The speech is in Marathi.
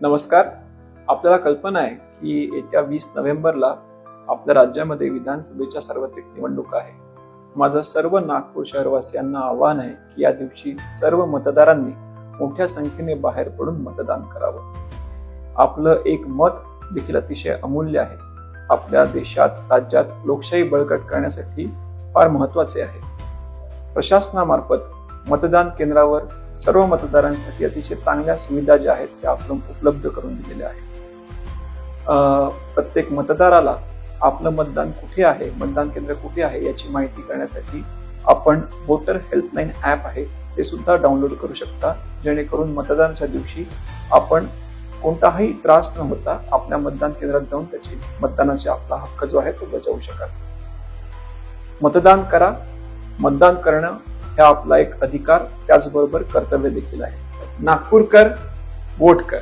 नमस्कार. आपल्याला कल्पना आहे की येत्या वीस नोव्हेंबरला आपल्या राज्यामध्ये विधानसभेच्या सार्वत्रिक निवडणूक आहे. माझं सर्व नागपूर शहरवासियांना आवाहन आहे की या दिवशी सर्व मतदारांनी मोठ्या संख्येने बाहेर पडून मतदान करावं. आपलं एक मत देखील अतिशय अमूल्य आहे. आपल्या देशात राज्यात लोकशाही बळकट करण्यासाठी फार महत्त्वाचे आहे. प्रशासनामार्फत मतदान केंद्रावर सर्व मतदारांसाठी अतिशय चांगल्या सुविधा ज्या आहेत त्या आपण उपलब्ध करून दिलेल्या आहेत. प्रत्येक मतदाराला आपलं मतदान कुठे आहे मतदान केंद्र कुठे आहे याची माहिती करण्यासाठी आपण वोटर हेल्पलाईन ऍप आहे ते सुद्धा डाउनलोड करू शकता. जेणेकरून मतदानाच्या दिवशी आपण कोणताही त्रास न होता आपल्या मतदान केंद्रात जाऊन त्याची मतदानाचा आपला हक्क जो आहे तो बजावू शकाल. मतदान करा मतदान करणं हा आपला एक अधिकार त्याचबरोबर कर्तव्य देखील आहे. नागपूरकर वोट कर